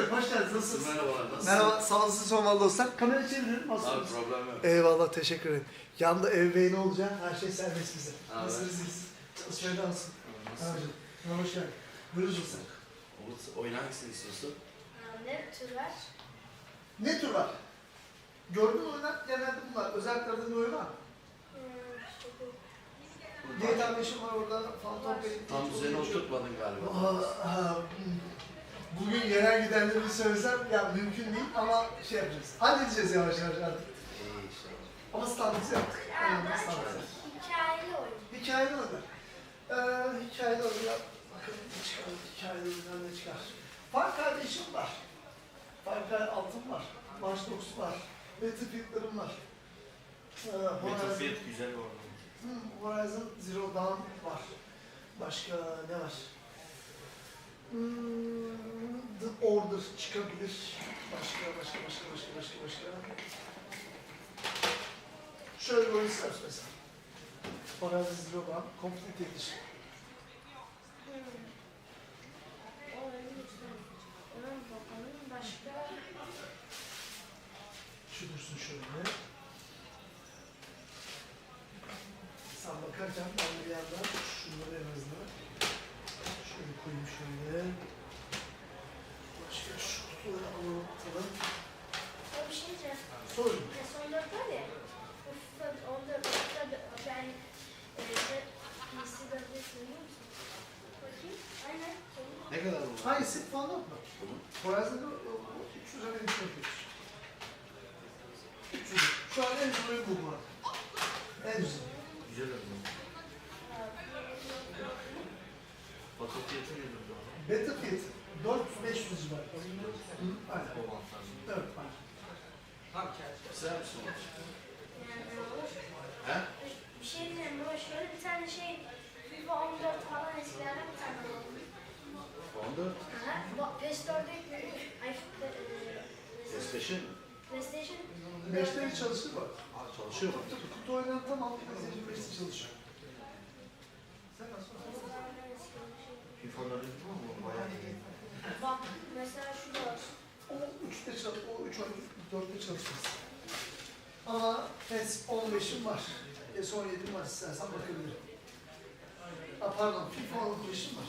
Bey, hoş geldiniz. Nasılsınız? Merhabalar, nasılsın? Merhaba, sağlıksız sormalı dostlar. Kamera Abi nasılsınız? problem yok. Eyvallah, teşekkür ederim. Yanında ev beyi ne olacak? Her şey serbest bize. Abi. Nasılsınız siz? Çalışmaya? Nasılsın? Abicim, merhaba, hoş geldin. Buyurun sen. Umut, oyun hangisini istiyorsun? Ne tür var? Ne tür var? Gördüğün oyunlar genelde bunlar. Özellikle aradığın bir oyun var. Hmm, işte bu. GTA 5'im var orada. Phantom Pain. Tam düzeni oturtmadın galiba. Aa, aa, hmm. Bugün yerel giderleri söylesem ya mümkün değil ama şey yapacağız. Halledeceğiz yavaş yavaş artık. Ama standımızı yaptık. Ya Önemli standımızı. hikayeli oyun. Hikayeli oyunlar. Ee, hikayeli oyunlar. Bakalım ne çıkar? Hikayeli oyunlar ne çıkar? Far Cry Nation var. Far Cry Altın var. Watch Dogs var. Battlefield'larım var. Ee, Battlefield güzel bir oyun. Hmm, Horizon Zero Dawn var. Başka ne var? Hmm, Order çıkabilir. Başka, başka, başka, başka, başka, başka. Şöyle oyun istersen mesela. Horizon Zero Dawn Complete Edition. Şu dursun şöyle. Sen bakarken ben bir yandan şunları en azından şöyle koyayım şöyle. Başka şu kutuları alalım atalım. Ya bir şey diyeceğim. Sorun. PS14 var ya. Bu FIFA 14 FIFA ben e. Ne kadar bu? Hangisi falan yok mu? Bunun? Horizon'da 300 lira bir şey yapıyoruz. 300 Şu an en ucuz oyun bu bu arada. En ucuz. Güzel oyun. Battlefield'in nedir bu arada? Battlefield 400-500 civarı. Aynen. Evet, aynen. Güzel misin Umut? Yani olur. He? Bir şey diyeceğim şöyle bir tane şey FIFA 14 falan eskilerden bir tane alalım. 14. Aha, bu PS4'e yüklenir. Ay, PS5'in mi? PlayStation. 5'te hiç çalışır bak. Çalışıyor mu? Kutu, kutu oynayan tamam. PlayStation 5'te çalışıyor. Sen nasıl FIFA'ları var mı? Bayağı iyi. Bak mesela şu da var. O 3'te çalış, o 3 oyun 4'te çalışmaz. Ama PES 15'im var. PES 17'im var istersen bakabilirim. Ha pardon, FIFA 15'im var.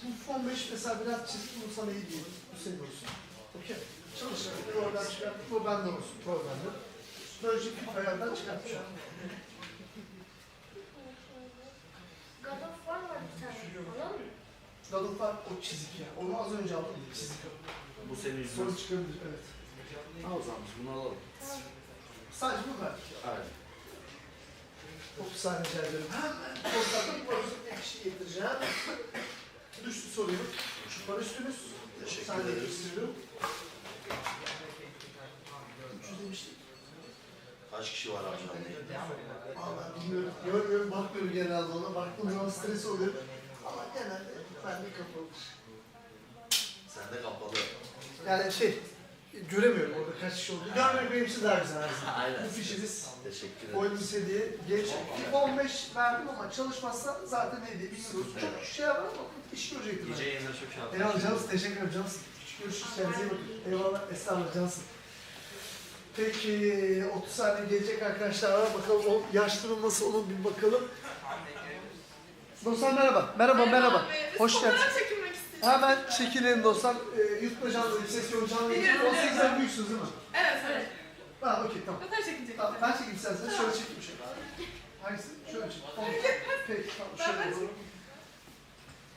FIFA 15 mesela biraz çizgi bu sana iyi değil. Bu senin olsun. Okey. Çalışır. Oradan çıkarttık. Bu bende olsun. Programda. Böylece FIFA'dan çıkartmış oldum. God of War var bir tane. Alalım mı? God of War o çizik ya. Onu az önce aldım. Çizik. Bu senin yüzün. Sorun çıkabilir. Evet. Al o zaman biz bunu alalım. Sadece bu var. Aynen. 30 saniye rica ediyorum. Hemen bu arada bir kişi getireceğim. Düştü soruyu. Şu para üstünüz. Teşekkür Saniye ederiz. gösteriyorum. 300 demiştik. Kaç kişi var abi? Valla bilmiyorum. Görmüyorum, bakmıyorum genelde ona. Baktığım zaman stres oluyor. Ama genelde bende kapalıdır. Sende kapalı. Yani şey, göremiyorum orada kaç kişi olduğunu. Görmek benim için daha güzel. aslında. Aynen. Bu fişiniz. Teşekkür ederim. Oyun hediye geç. FIFA 15 verdim ama çalışmazsa zaten hediye. Bilmiyoruz. Çok şey var ama iş görecektim. Gece yayınları çok şart. Eyvallah Cansın, teşekkür ederim Cansın. Görüşürüz, kendinize iyi bakın. Eyvallah, estağfurullah Cansın. Peki, 30 saniye gelecek arkadaşlar var. Bakalım o yaşlının nasıl onun bir bakalım. Dostlar merhaba. Merhaba, merhaba. Biz Hoş geldiniz. fotoğraf çekilmek istedik. Hemen çekilin dostlar. Ee, YouTube'da canlı, ses yok canlı. Biliyorum, 18'den biliyorum. büyüksünüz değil mi? Evet, evet. Ha, okey, tamam. Fotoğraf çekilecek. Tamam, ben çekeyim isterseniz. Şöyle çekeyim şöyle. Hangisi? Şöyle çekeyim. Tamam. Peki, tamam. Ben- Şöyle yapalım.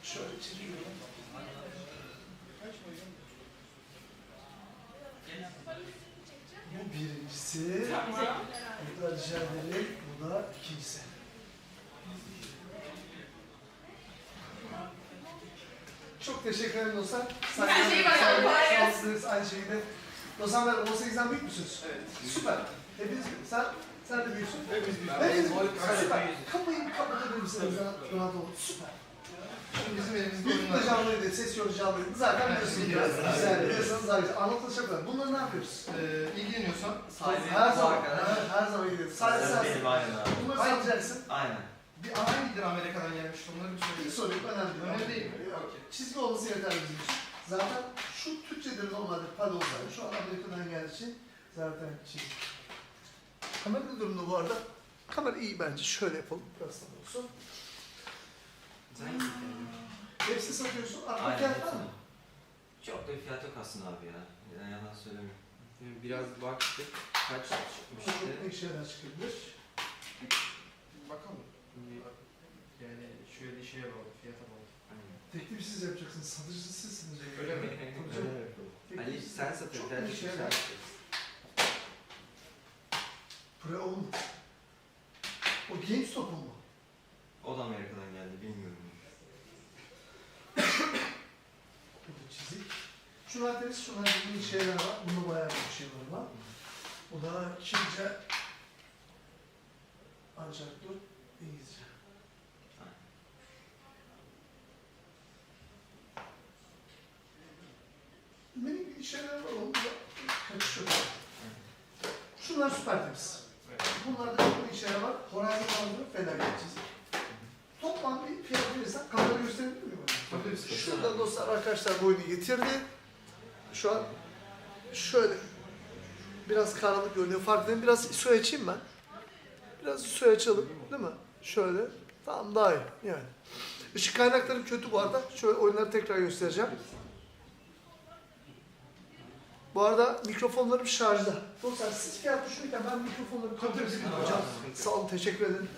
Şöyle çekiyorum. Bu birincisi. Tamam. Bu da rica ederim. Bu da ikincisi. Çok teşekkür ederim dostlar. Her şey var, gelsin. şanslısınız aynı şekilde. Dostlar ben 18'den büyük müsünüz? Evet. Süper. Hepiniz, sen, sen de büyüksün. Hepimiz büyüksün. Hepiniz büyüksün. Süper. Kapıyı kapatabilir misiniz? Rahat, olun. Süper. Şimdi bizim elimizde de oyunlar var. canlıydı, ses yolu canlıydı. Zaten biliyorsunuz biliyoruz. biraz. Güzel, biliyorsanız daha güzel. Anlatılacak kadar. Bunları ne yapıyoruz? Ee, ilgileniyorsan her zaman, her, her zaman gidiyoruz. Sadece sen. Benim aynen abi. Bunları Hayır. satacaksın. Aynen. Bir hangidir Amerika'dan gelmişti onları bir Bir söyle. sorayım, önemli değil. Önemli değil. Yok. Çizgi olması yeterli bizim için. Zaten şu Türkçedir normalde padozlar. Şu an Amerika'dan geldiği için zaten çizgi. Kamera durumda bu arada? Kamera iyi bence. Şöyle yapalım. Biraz daha olsun. Hepsi satıyorsun. Arka Aynen. fiyat var mı? Çok da bir fiyat yok aslında abi ya. Yani yalan söylemiyorum. Biraz baktık. Kaç çıkmıştı? Çok şeyler çıkabilir. Bakalım. Yani şöyle şeye bağlı, fiyata bağlı. Teklifi siz yapacaksınız. Satıcı sizsiniz. Öyle mi? Tabii canım. Teklifi Ali siz- sen satıyorsun. Çok şeyler. sen Pre oğlum. O GameStop'un mu? O da Amerika'dan geldi bilmiyorum. Burada çizik. Şunlar temiz, şunlar dediğin şeyler var. Bunda bayağı bir şeyler var. Bu da Çince. Ancak dur, İngilizce. Benim gibi şeyler var, onda da kaçışıyor. Şunlar süper temiz. Bunlarda çok iyi şeyler var. Horizon Found'un felaket çizik. Toplam bir fiyat verirsen kamera gösterebilir miyim? Tabii. Şurada dostlar arkadaşlar bu oyunu getirdi. Şu an şöyle biraz karanlık görünüyor farkındayım. Biraz su açayım ben. Biraz su açalım değil mi? Şöyle. Tamam daha iyi yani. Işık kaynakları kötü bu arada. Şöyle oyunları tekrar göstereceğim. Bu arada mikrofonlarım şarjda. Dostlar siz fiyat düşünürken ben mikrofonları edeyim hocam. Sağ olun teşekkür ederim.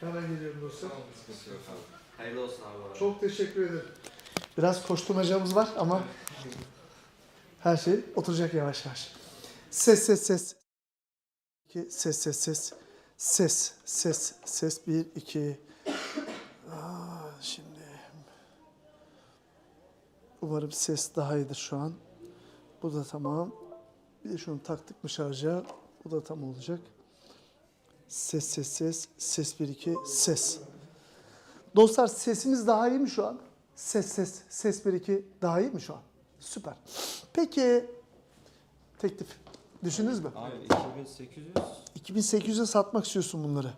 Hemen geliyorum. Sıkıntı yok abi. Hayırlı olsun abi. Çok teşekkür ederim. Biraz koşturmacamız var ama her şey oturacak yavaş yavaş. Ses ses ses. İki, ses ses ses. Ses ses ses. Bir iki. Aa, şimdi. Umarım ses daha iyidir şu an. Bu da tamam. Bir de şunu taktık mı şarja. Bu da tam olacak. Ses ses ses. Ses bir iki. Ses. Dostlar sesimiz daha iyi mi şu an? Ses ses, ses 1 2 daha iyi mi şu an? Süper. Peki teklif düşündünüz mü? Abi 2800. 2800'e satmak istiyorsun bunları.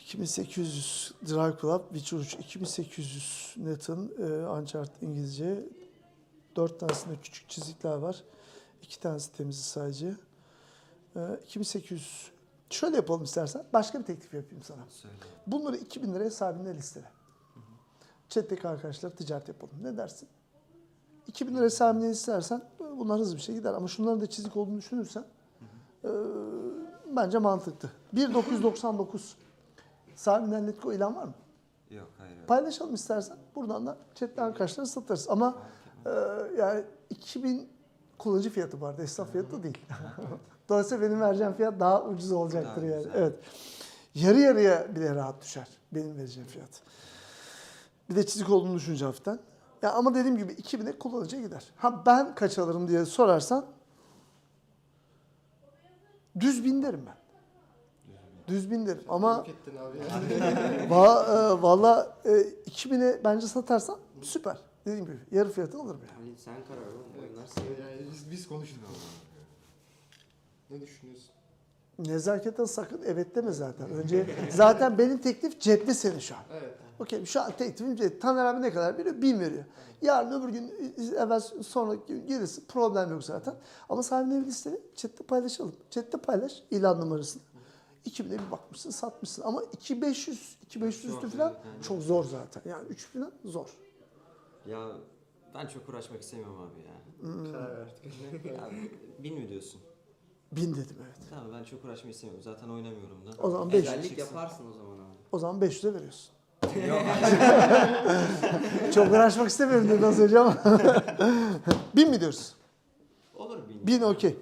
2800 Drive Club, Witcher 3, 2800 Nathan, e, Uncharted İngilizce. 4 tanesinde küçük çizikler var. 2 tanesi temizi sadece. E, 2800. Şöyle yapalım istersen. Başka bir teklif yapayım sana. Söyle. Bunları 2000 liraya sahibine listele. Chat'teki arkadaşlar ticaret yapalım. Ne dersin? 2000 liraya sahibine istersen bunlar hızlı bir şey gider. Ama şunların da çizik olduğunu düşünürsen e, bence mantıklı. 1999 sahibinden Letgo ilan var mı? Yok hayır. abi. Paylaşalım istersen. Buradan da chatte arkadaşlara satarız. Ama e, yani 2000 kullanıcı fiyatı vardı. Esnaf fiyatı değil. Dolayısıyla benim vereceğim fiyat daha ucuz olacaktır Daha yani. güzel. Evet. Yarı yarıya bile rahat düşer benim vereceğim fiyat. Bir de çizik olduğunu düşünce hafiften. Ya ama dediğim gibi 2000'e kullanıcıya gider. Ha ben kaç alırım diye sorarsan düz bin derim ben. Düz bin derim ama. Va, e, valla e, 2000'e bence satarsan süper. Dediğim gibi yarı fiyatı alırım yani. Ali sen karar ver. Oyunlar yani biz, biz konuştuk. Ne düşünüyorsun? Nezaketen sakın evet deme zaten. Önce zaten benim teklif cepte senin şu an. Evet. Okey şu an teklifim cepte. Taner abi ne kadar veriyor? Bin veriyor. Yarın öbür gün evvel sonraki gün gelirsin. Problem yok zaten. Ama sahibine bir listeni chatte paylaşalım. Chatte paylaş ilan numarasını. 2000'e bir bakmışsın satmışsın. Ama 2500, 2500 üstü falan çok zor zaten. Yani 3 falan zor. Ya ben çok uğraşmak istemiyorum abi ya. Karar verdik. ya bin mi diyorsun? Bin dedim evet. Tamam ben çok uğraşmak istemiyorum. Zaten oynamıyorum da. O zaman 500. Özellik yaparsın o zaman abi. O zaman 500'e veriyorsun. Çok uğraşmak istemiyorum dedi az önce ama. Bin mi diyoruz? Olur bin. Bin okey.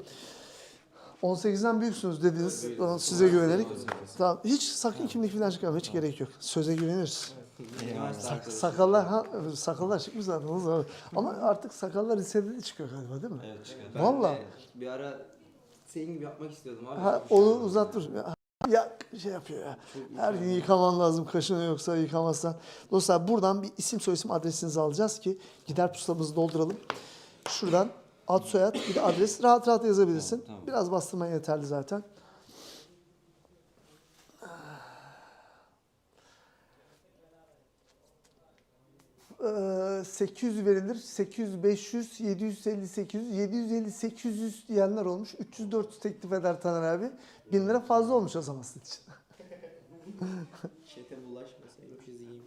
18'den büyüksünüz dediniz. Bana size güvenerek. Tamam. Hiç sakın kimlik falan çıkarma. Hiç gerek yok. Söze güveniriz. Sak- sakallar ha, sakallar çıkmış zaten. o zaman. Ama artık sakallar lisede de çıkıyor galiba değil mi? Evet çıkar. Ben Vallahi. de Bir ara senin gibi yapmak istiyordum abi. Ha, onu uzat dur. Ya, ya şey yapıyor ya. Her gün yıkaman lazım kaşını yoksa yıkamazsan. Dostlar buradan bir isim soyisim adresinizi alacağız ki gider pusulamızı dolduralım. Şuradan ad soyad bir de adres rahat rahat yazabilirsin. Tamam, tamam. Biraz bastırman yeterli zaten. Ee, 800 verilir. 800, 500, 750, 800, 750, 800 diyenler olmuş. 300, 400 teklif eder Taner abi. 1000 lira fazla olmuş o zaman sizin için. Çete bulaşmasaydım çizeyim.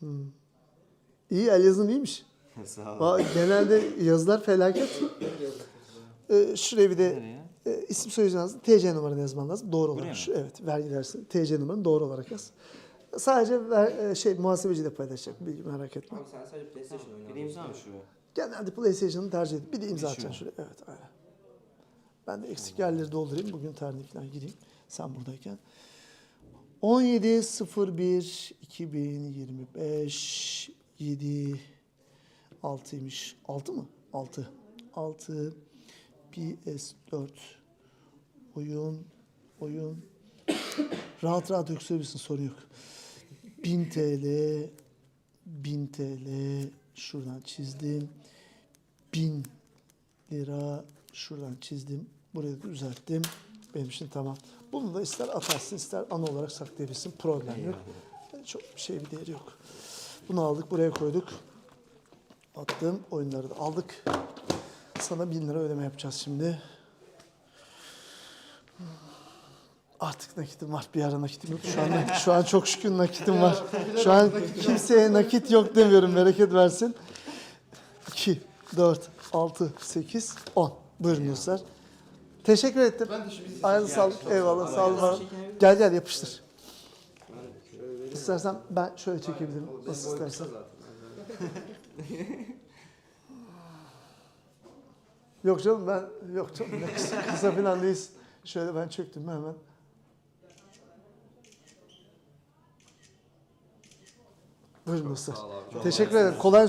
İyi el yazın iyiymiş. Sağ ol. Genelde yazılar felaket. Ee, şuraya bir de? E, isim soyisim lazım. TC numaranı yazman lazım. Doğru Buraya olarak. Şu, evet vergi dersi. TC numaranı doğru olarak yaz. Sadece ver, e, şey muhasebeci de paylaşacak. Bilgi merak etme. Abi sen sadece PlayStation oynuyorsun. Bir de imza mı şuraya? Genelde PlayStation'ı tercih edin. Bir de imza atacaksın şu. şuraya. Evet aynen. Ben de eksik yerleri doldurayım. Bugün tarihine falan gireyim. Sen buradayken. 17.01 2025 7 6'ymış. 6 mı? 6. 6 PS4 oyun oyun rahat rahat öksürebilirsin sorun yok. 1000 TL 1000 TL şuradan çizdim. 1000 lira şuradan çizdim. Burayı düzelttim. Benim için tamam. Bunu da ister atarsın ister ana olarak saklayabilirsin. Problem yok. Çok bir şey bir değeri yok. Bunu aldık buraya koyduk. Attım. Oyunları da aldık. Sana 1000 lira ödeme yapacağız şimdi. Artık nakitim var. Bir ara nakitim yok. Şu an, şu an çok şükür nakitim var. Şu an kimseye nakit yok demiyorum. Bereket versin. 2, 4, 6, 8, 10. Buyurun dostlar. Teşekkür ettim. Ben bizi Ayağınıza sağlık. Eyvallah. Sağ olun. Gel gel yapıştır. İstersen ben şöyle çekebilirim. Nasıl istersen. Yok canım ben yok canım ne kısa, kısa falan değiliz. Şöyle ben çöktüm hemen. Buyurun dostlar. Teşekkür ederim. Kolay